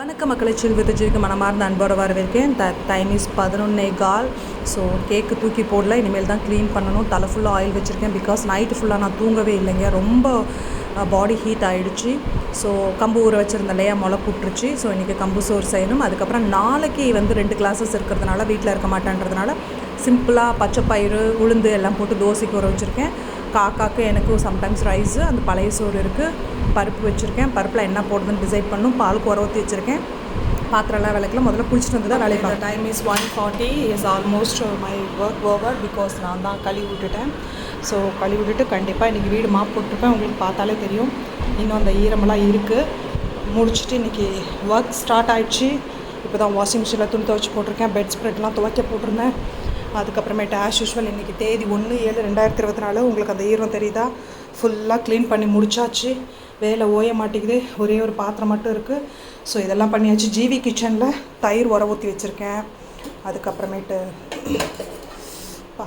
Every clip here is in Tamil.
வணக்க மக்களை செல்வத்துக்கு மனமார்ந்த அன்போட வரவேற்கேன் த டைம் இஸ் பதினொன்னே கால். ஸோ கேக்கு தூக்கி போடல. இனிமேல் தான் க்ளீன் பண்ணணும். தலை ஃபுல்லாக ஆயில் வச்சுருக்கேன். பிகாஸ் நைட்டு ஃபுல்லாக நான் தூங்கவே இல்லைங்க. ரொம்ப பாடி ஹீட் ஆகிடுச்சு ஸோ கம்பு ஊற வச்சுருந்த இல்லையா முளை புட்டுருச்சு. ஸோ இன்றைக்கி கம்பு சோறு செய்யணும். அதுக்கப்புறம் நாளைக்கு வந்து ரெண்டு கிளாஸஸ் இருக்கிறதுனால வீட்டில் இருக்க மாட்டேன்றதுனால சிம்பிளாக பச்சை பயிறு உளுந்து எல்லாம் போட்டு தோசைக்கு ஊற வச்சுருக்கேன். காக்காக்கு எனக்கும் சம்டைம்ஸ் ரைஸு அந்த பழைய சோறு இருக்குது பருப்பு வச்சுருக்கேன். பருப்பில் என்ன போடுதுன்னு டிசைட் பண்ணும் பால் குறை ஊற்றி வச்சுருக்கேன். பாத்திரம்லாம் விளக்கல. முதல்ல குளிச்சுட்டு வந்து தான் வேலையை பார்க்க time is one forty is almost my work over because நான் தான் கழுவி விட்டுட்டேன். ஸோ கழுவி விட்டுட்டு கண்டிப்பாக இன்றைக்கி வீடு மாப் போட்டிருப்பேன். உங்களுக்கு பார்த்தாலே தெரியும். இன்னும் அந்த ஈரமெல்லாம் இருக்குது முடிச்சுட்டு இன்றைக்கி ஒர்க் ஸ்டார்ட் ஆயிடுச்சு. இப்போ தான் வாஷிங் மிஷினில் துணி துவைச்சி போட்டிருக்கேன். பெட் ஸ்ப்ரெட்லாம் துவைக்க போட்டிருந்தேன். அதுக்கப்புறமேட்டு ஆஸ் யூஷுவல் இன்றைக்கி தேதி ஒன்று ஏழு ரெண்டாயிரத்தி இருபத்தி நாலு உங்களுக்கு அந்த ஈரம் தெரியுதா? ஃபுல்லாக க்ளீன் பண்ணி முடிச்சாச்சு. வேலை ஓய மாட்டேங்குது. ஒரே ஒரு பாத்திரம் மட்டும் இருக்குது ஸோ இதெல்லாம் பண்ணியாச்சு. ஜிவி கிச்சனில் தயிர் உர ஊற்றி வச்சுருக்கேன். அதுக்கப்புறமேட்டு பா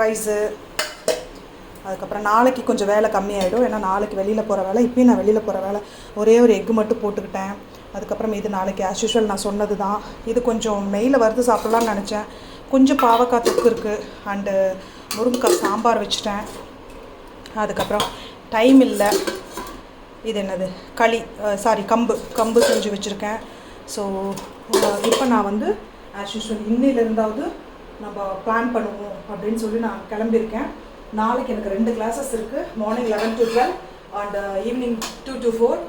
ரைஸு அதுக்கப்புறம் நாளைக்கு கொஞ்சம் வேலை கம்மியாயிடும். ஏன்னா நாளைக்கு வெளியில் போகிற வேலை. இப்போயும் நான் வெளியில் போகிற வேலை. ஒரே ஒரு எக்கு மட்டும் போட்டுக்கிட்டேன். அதுக்கப்புறம் இது நாளைக்கு ஆஸ் யூஷுவல் நான் சொன்னது தான் இது கொஞ்சம் மெயிலில் வறுத்து சாப்பிட்லான்னு நினச்சேன். கொஞ்சம் பாவக்காய் தொக்கு இருக்குது அண்டு முருங்கைக்காய் சாம்பார் வச்சுட்டேன். அதுக்கப்புறம் டைம் இல்லை. இது என்னது? களி சாரி கம்பு. கம்பு செஞ்சு வச்சுருக்கேன். ஸோ இப்போ நான் வந்து ஆஸ் யூஷுவல் இன்னிலிருந்தாவது நம்ம பிளான் பண்ணுவோம் அப்படின்னு சொல்லி நான் கிளம்பியிருக்கேன். நாளைக்கு எனக்கு ரெண்டு கிளாஸஸ் இருக்குது morning eleven to twelve and evening two to four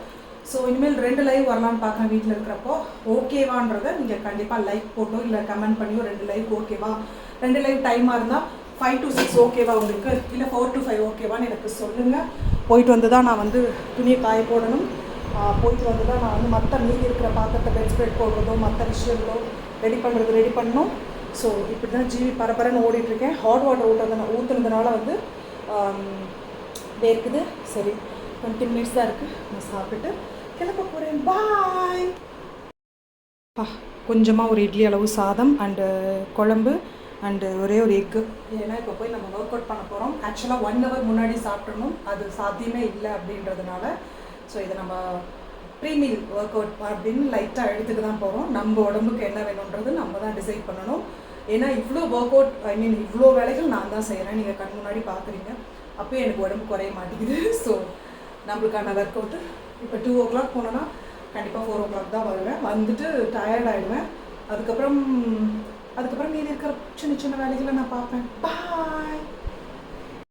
so இனிமேல் ரெண்டு லைவ் வரலான்னு பார்க்குறேன் வீட்டில் இருக்கிறப்போ ஓகேவான்றதை நீங்கள் கண்டிப்பாக லைக் போட்டோ இல்லை கமெண்ட் பண்ணியோ ரெண்டு லைவ் ஓகேவா? ரெண்டு லைவ் டைமாக இருந்தால் ஃபைவ் டு சிக்ஸ் ஓகேவா உங்களுக்கு? இல்லை ஃபோர் டு ஃபைவ் ஓகேவான்னு எனக்கு சொல்லுங்கள் போயிட்டு வந்து தான் நான் வந்து துணியை காய போடணும். போயிட்டு வந்து தான் நான் வந்து மற்ற மீதி இருக்கிற பாத்திரத்தை பெட் ஸ்ப்ரெட் போடுறதோ மற்ற விஷயங்களோ ரெடி பண்ணுறது ரெடி பண்ணணும். ஸோ இப்படி தான் ஜிவி பரபரன்னு ஓடிட்டுருக்கேன் ஹாட் வாட்டர் ஊட்டுறது ஊற்றுனதுனால வந்து வேர்க்குது. சரி. டுவெண்ட்டி மினிட்ஸ் தான் இருக்குது நான் சாப்பிட்டுட்டு கிளம்ப போகிறேன் பாய் கொஞ்சமாக ஒரு இட்லி அளவு சாதம் அண்டு குழம்பு அண்டு ஒரே ஒரு எக்கு. ஏன்னா இப்போ போய் நம்ம ஒர்க் அவுட் பண்ண போகிறோம் ஆக்சுவலாக ஒன் ஹவர் முன்னாடி சாப்பிட்றணும் அது சாத்தியமே இல்லை அப்படின்றதுனால ஸோ இதை நம்ம ப்ரீமியம் ஒர்க் அவுட் அப்படின்னு லைட்டாக எடுத்துட்டு தான் போகிறோம் நம்ம உடம்புக்கு என்ன வேணுன்றது நம்ம தான் டிசைட் பண்ணணும். ஏன்னா இவ்வளோ ஒர்க் அவுட் ஐ மீன் இவ்வளோ வேலைகள் நான் தான் செய்கிறேன் நீங்கள் கண் முன்னாடி பார்க்குறீங்க. அப்போயும் எனக்கு உடம்பு குறைய மாட்டேங்குது. ஸோ நம்மளுக்கான ஒர்க் அவுட்டு இப்போ டூ ஓ கிளாக் போனோன்னா கண்டிப்பாக ஃபோர் ஓ கிளாக் தான் வருவேன். வந்துட்டு டயர்ட் ஆகிடுவேன் அதுக்கப்புறம் அதுக்கப்புறம் மீதி இருக்கிற சின்ன சின்ன வேலைகளை நான் பார்ப்பேன். பாய்